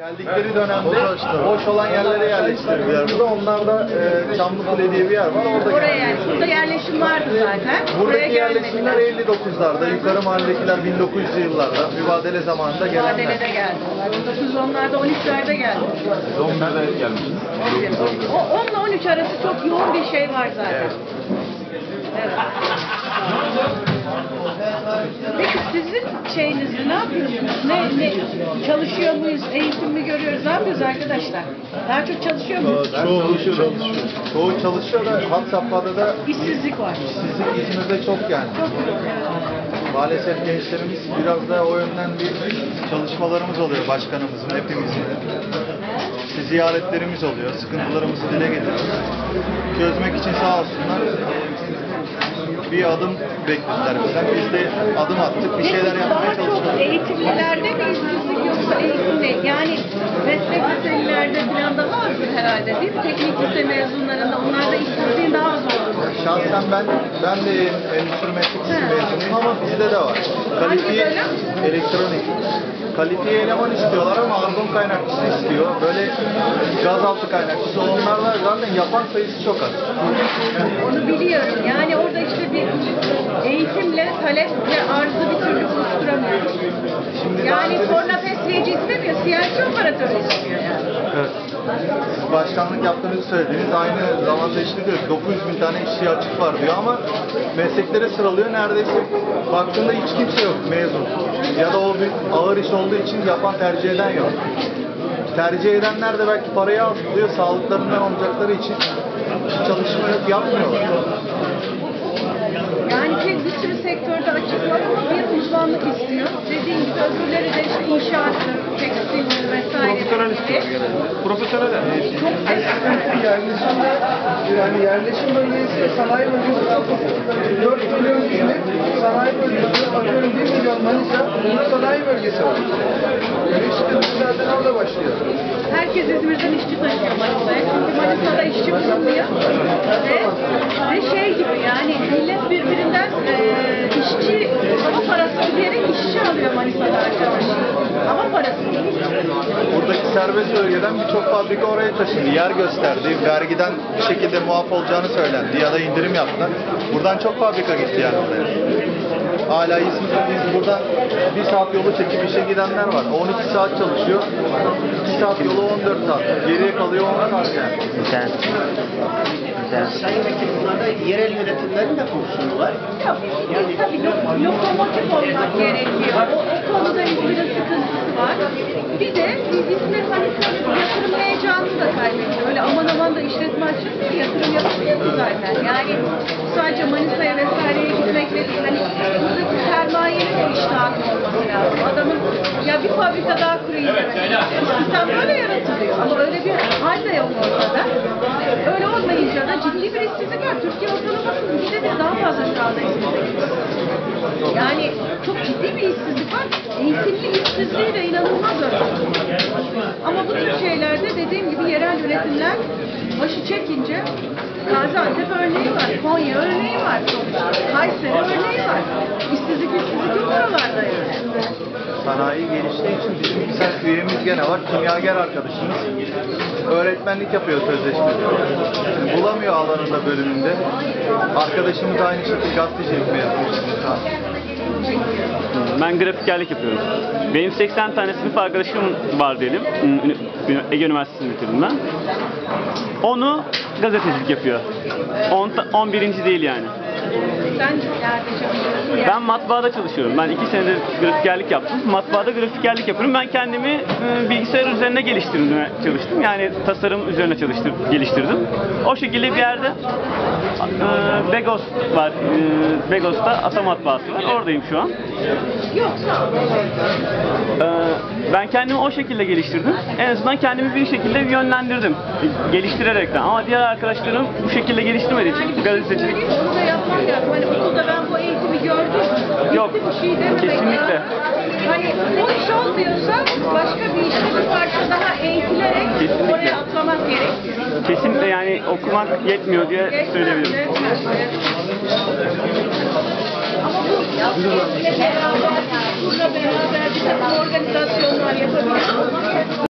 Geldikleri dönemde boş olan yerlere yerleştirdiler burada. Onlar da e, Çamlıkule diye bir yer var. Orada Oraya. Burada yerleşim vardı zaten. Buraya Buradaki yerleşimler gelmediler. 59'larda, yukarı mahalledekiler 1900'lü yıllarda, mübadele zamanında gelenler. Mücadelede geldiler. 1910'larda 13'lerde geldi. 11'de gelmiş. O 10 ile 13 arası çok yoğun bir şey var zaten. Evet. Peki sizin şeyinizde ne yapıyorsunuz? Ne, ne çalışıyor muyuz? Eğitim mi görüyoruz? Ne yapıyoruz arkadaşlar? Daha çok çalışıyor muyuz? Çoğu çalışıyor. Çoğu çalışıyor da hat safhada da İşsizlik var. işsizlik İzmir'de çok yani. Çok. Evet. Maalesef gençlerimiz biraz da o yönden bir çalışmalarımız oluyor başkanımızın, hepimizin. İşte ziyaretlerimiz oluyor, sıkıntılarımızı dile getiriyoruz. Çözmek için sağ olsunlar bir adım beklediler bizden. Biz de adım attık, bir şeyler yapmaya Daha çok çalışıyoruz. eğitimlilerde mi işsizlik yoksa eğitimde? Yani meslek liselerde falan daha azdır herhalde değil mi? Teknik lise mezunlarında onlarda işsizliğin daha az olduğunu. Şahsen ben ben de endüstri meslek mezunuyum ama bizde de var. Bölüm? elektronik. Kalifiye eleman istiyorlar ama argon kaynakçısı istiyor. Böyle gazaltı kaynakçısı olanlar zaten yapan sayısı çok az. Onu biliyorum. Yani orada işte bir eğitimle taleple arzı bir türlü oluşturamıyoruz. Şimdi Yani torna fesleyeci istemiyor, siyasi operatör istiyor yani. Evet. Siz başkanlık yaptığınızı söylediniz. Aynı zamanda işte diyor ki 900 bin tane işçi açık var diyor ama mesleklere sıralıyor. Neredeyse baktığında hiç kimse yok mezun. Ya da o bir ağır iş olduğu için yapan tercih eden yok. Tercih edenler de belki parayı az buluyor. Sağlıklarından olacakları için çalışma yok, yapmıyorlar. Yani bir, bir sürü sektörde açık var ama bir uzmanlık istiyor. Dediğim gibi öbürleri de işte inşaattır, tekstildir vesaire. Profesyonel. Çok eski. yerleşimde yani yerleşim bölgesi sanayi bölgesi çok ufak. 4 milyon İzmir sanayi bölgesi, atıyorum 1 milyon Manisa sanayi bölgesi var. Yani sıkıntı zaten orada başlıyor. Herkes İzmir'den işçi taşıyor Manisa'ya. Çünkü Manisa'da işçi bulunmuyor. Ve, serbest bölgeden birçok fabrika oraya taşındı. Yer gösterdi. Vergiden bir şekilde muaf olacağını söylendi ya da indirim yaptılar. Buradan çok fabrika gitti yani oraya. Hala İzmir, biz buradan bir saat yolu çekip işe gidenler var. 12 saat çalışıyor. 2 saat yolu 14 saat. Geriye kalıyor 10 saat yani. Güzel. Güzel. Sayın Vekilim bunlarda yerel yönetimlerin de fonksiyonu var. Yok, yok tabii lo- lokomotif olmak gerekiyor. O, o konuda İzmir'in sıkıntısı var. İzmir hani yatırım heyecanını da kaybediyor. Öyle aman aman da işletme değil, yatırım yapamıyor ki zaten. Yani sadece Manisa'ya vesaireye gitmekle değil. Hani buradaki sermayenin de iştahı olması lazım. Adamın ya bir fabrika daha kurayım demek. Sistem böyle yaratılıyor. Ama öyle bir hal de yok ortada. Öyle olmayınca da ciddi bir işsizlik var. Türkiye ortalamasının üçte bir daha fazla şu anda işsizlik. Yani çok ciddi bir işsizlik var. Eğitimli işsizliği de inanılmaz örnek. Ama bu tür şeylerde dediğim gibi yerel yönetimler başı çekince Gaziantep örneği var, Konya örneği var, Kayseri örneği var. İşsizlik işsizlik yok oralarda yani. Sanayi geliştiği için bizim bir üyemiz gene var. Kimyager arkadaşımız. Öğretmenlik yapıyor sözleşmeli. Bulamıyor alanında bölümünde. Arkadaşımız aynı şekilde gazetecilik mezunu. Ben grafikerlik yapıyorum. Benim 80 tane sınıf arkadaşım var diyelim. Ünü- Ege Üniversitesi'ni bitirdim ben. Onu gazetecilik yapıyor. 10, 11. değil yani. Ben matbaada çalışıyorum. Ben 2 senedir grafikerlik yaptım. Matbaada grafikerlik yapıyorum. Ben kendimi e, bilgisayar üzerine geliştirmeye çalıştım. Yani tasarım üzerine çalıştır, geliştirdim. O şekilde bir yerde e, Begos var. E, Begos'ta ata matbaası var. Oradayım şu an. Ee, ben kendimi o şekilde geliştirdim. En azından kendimi bir şekilde yönlendirdim. Geliştirerekten. Ama diğer arkadaşlarım bu şekilde geliştirmediği için gazetecilik lazım. Hani okulda ben bu eğitimi gördüm. Yok, bir şey dememek kesinlikle. lazım. Hani bu iş olmuyorsa başka bir işte bir parça daha eğitilerek Kesinlikle. oraya atlamak gerekiyor. kesinlikle yani okumak yetmiyor diye Yetmez, söyleyebilirim. yetmez, yetmez. Ama bu yaptığımızla beraber,